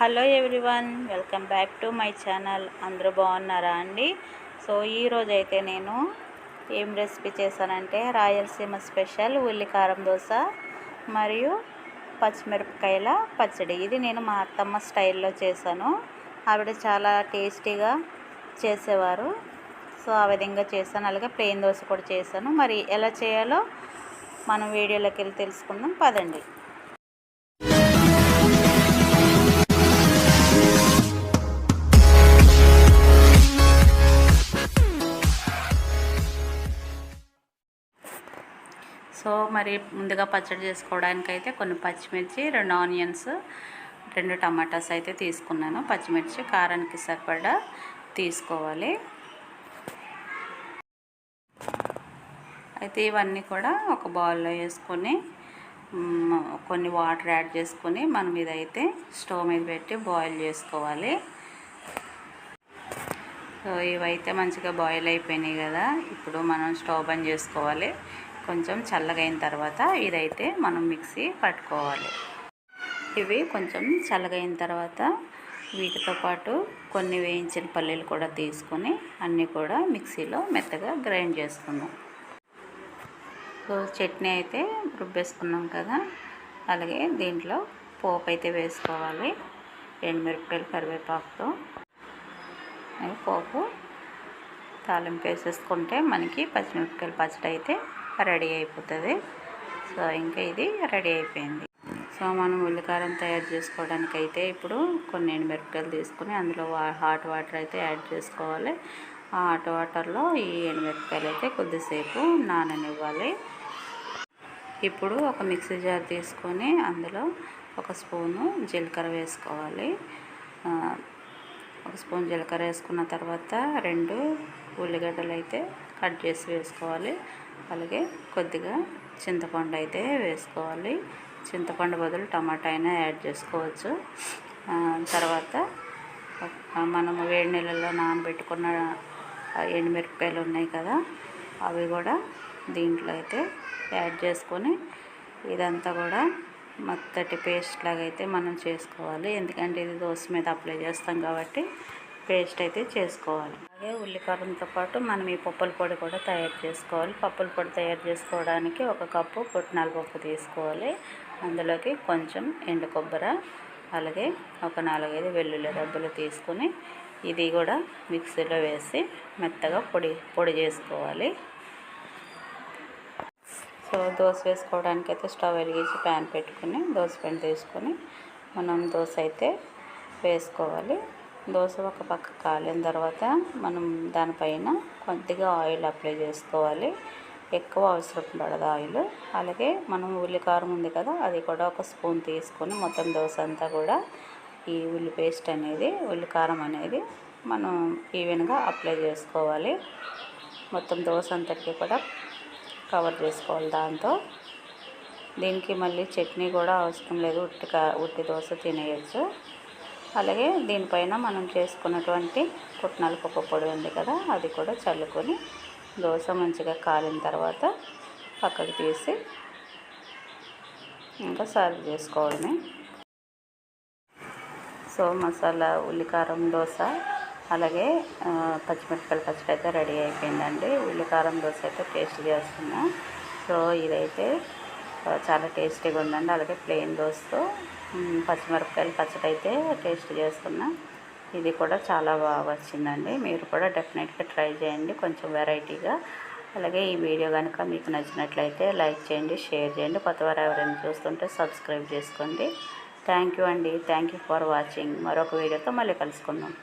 Hello everyone welcome back to my channel. అందరూ బాగున్నారా అండి? సో ఈరోజు అయితే నేను ఏం రెసిపీ చేశానంటే రాయలసీమ స్పెషల్ ఉల్లికారం దోశ మరియు పచ్చిమిరపకాయల పచ్చడి. ఇది నేను మా అత్తమ్మ స్టైల్లో చేశాను. ఆవిడ చాలా టేస్టీగా చేసేవారు. సో ఆ విధంగా చేశాను. అలాగే ప్లెయిన్ దోశ కూడా చేశాను. మరి ఎలా చేయాలో మనం వీడియోలోకి వెళ్ళి తెలుసుకుందాం. పదండి. సో మరి ముందుగా పచ్చడి చేసుకోవడానికి అయితే కొన్ని పచ్చిమిర్చి రెండు ఆనియన్స్ రెండు టమాటాస్ అయితే తీసుకున్నాను. పచ్చిమిర్చి కారానికి సరిపడా తీసుకోవాలి. అయితే ఇవన్నీ కూడా ఒక బౌల్లో వేసుకొని కొన్ని వాటర్ యాడ్ చేసుకొని మనం ఇదైతే స్టవ్ మీద పెట్టి బాయిల్ చేసుకోవాలి. సో ఇవైతే మంచిగా బాయిల్ అయిపోయినాయి కదా. ఇప్పుడు మనం స్టవ్ బంద్ చేసుకోవాలి. కొంచెం చల్లగైన తర్వాత ఇదైతే మనం మిక్సీ పట్టుకోవాలి. ఇవి కొంచెం చల్లగైన తర్వాత వీటితో పాటు కొన్ని వేయించిన పల్లీలు కూడా తీసుకొని అన్నీ కూడా మిక్సీలో మెత్తగా గ్రైండ్ చేసుకుందాం. సో చట్నీ అయితే రుబ్బేసుకున్నాం కదా అలాగే దీంట్లో పోపు అయితే వేసుకోవాలి ఎండుమిరపకాయలు కరివేపాకుతో. పోపు తాలింపు వేసేసుకుంటే మనకి పచ్చిమిరపకాయలు పచ్చడి అయితే రెడీ అయిపోతుంది. సో ఇంకా ఇది రెడీ అయిపోయింది. సో మనం ఉల్లికారం తయారు చేసుకోవడానికి అయితే ఇప్పుడు కొన్ని ఎండుమిరపకాయలు తీసుకుని అందులో హాట్ వాటర్ అయితే యాడ్ చేసుకోవాలి. ఆ హాట్ వాటర్లో ఈ ఎండుమిరపకాయలు అయితే కొద్దిసేపు నాననివ్వాలి. ఇప్పుడు ఒక మిక్సీ జార్ తీసుకొని అందులో ఒక స్పూను జీలకర్ర వేసుకోవాలి. ఒక స్పూన్ జీలకర్ర వేసుకున్న తర్వాత రెండు ఉల్లిగడ్డలు అయితే కట్ చేసి వేసుకోవాలి. అలాగే కొద్దిగా చింతపండు అయితే వేసుకోవాలి. చింతపండు బదులు టమాటా అయినా యాడ్ చేసుకోవచ్చు. తర్వాత మనము వేడి నీళ్ళలో నానబెట్టుకున్న ఎండుమిరపకాయలు ఉన్నాయి కదా అవి కూడా దీంట్లో అయితే యాడ్ చేసుకొని ఇదంతా కూడా మెత్తటి పేస్ట్ లాగా అయితే మనం చేసుకోవాలి. ఎందుకంటే ఇది దోశ మీద అప్లై చేస్తాం కాబట్టి పేస్ట్ అయితే చేసుకోవాలి. అలాగే ఉల్లికారంతో పాటు మనం ఈ పప్పుల పొడి కూడా తయారు చేసుకోవాలి. పప్పుల పొడి తయారు చేసుకోవడానికి ఒక కప్పు పుట్నాల పప్పు తీసుకోవాలి. అందులోకి కొంచెం ఎండు కొబ్బరి అలాగే ఒక నాలుగైదు వెల్లుల్లి రబ్బలు తీసుకొని ఇది కూడా మిక్సీలో వేసి మెత్తగా పొడి పొడి చేసుకోవాలి. సో దోశ వేసుకోవడానికి అయితే స్టవ్ వెలిగించి ప్యాన్ పెట్టుకుని దోశ పిండి తీసుకొని మనం దోశ అయితే వేసుకోవాలి. దోశ ఒక పక్క కాలిన తర్వాత మనం దానిపైన కొద్దిగా ఆయిల్ అప్లై చేసుకోవాలి. ఎక్కువ అవసరం పడదు ఆయిల్. అలాగే మనం ఉల్లికారం ఉంది కదా అది కూడా ఒక స్పూన్ తీసుకొని మొత్తం దోశ అంతా కూడా ఈ ఉల్లి పేస్ట్ అనేది ఉల్లికారం అనేది మనం ఈవెన్గా అప్లై చేసుకోవాలి. మొత్తం దోశ అంతటికి కూడా కవర్ చేసుకోవాలి దాంతో. దీనికి మళ్ళీ చట్నీ కూడా అవసరం లేదు. ఉట్టి ఉట్టి దోశ తినేయచ్చు. అలాగే దీనిపైన మనం చేసుకున్నటువంటి పుట్నాల పప్పు పొడి ఉంది కదా అది కూడా చల్లుకొని దోశ మంచిగా కాలిన తర్వాత పక్కకు తీసి ఇంకా సర్వ్ చేసుకోవడమే. సో మసాలా ఉల్లికారం దోశ అలాగే పచ్చిమిరపకాయల పచ్చడి అయితే రెడీ అయిపోయిందండి. ఉల్లికారం దోశ అయితే టేస్ట్ చేస్తున్నా. సో ఇదైతే చాలా టేస్టీగా ఉందండి. అలాగే ప్లెయిన్ దోస్తో పచ్చిమిరపకాయలు పచ్చడి అయితే టేస్ట్ చేస్తున్నా. ఇది కూడా చాలా బాగా వచ్చిందండి. మీరు కూడా డెఫినెట్గా ట్రై చేయండి కొంచెం వెరైటీగా. అలాగే ఈ వీడియో కనుక మీకు నచ్చినట్లయితే లైక్ చేయండి షేర్ చేయండి. కొత్తవారు ఎవరైనా చూస్తుంటే సబ్స్క్రైబ్ చేసుకోండి. థ్యాంక్ యూ అండి. Thank you for watching. మరొక వీడియోతో మళ్ళీ కలుసుకుందాం.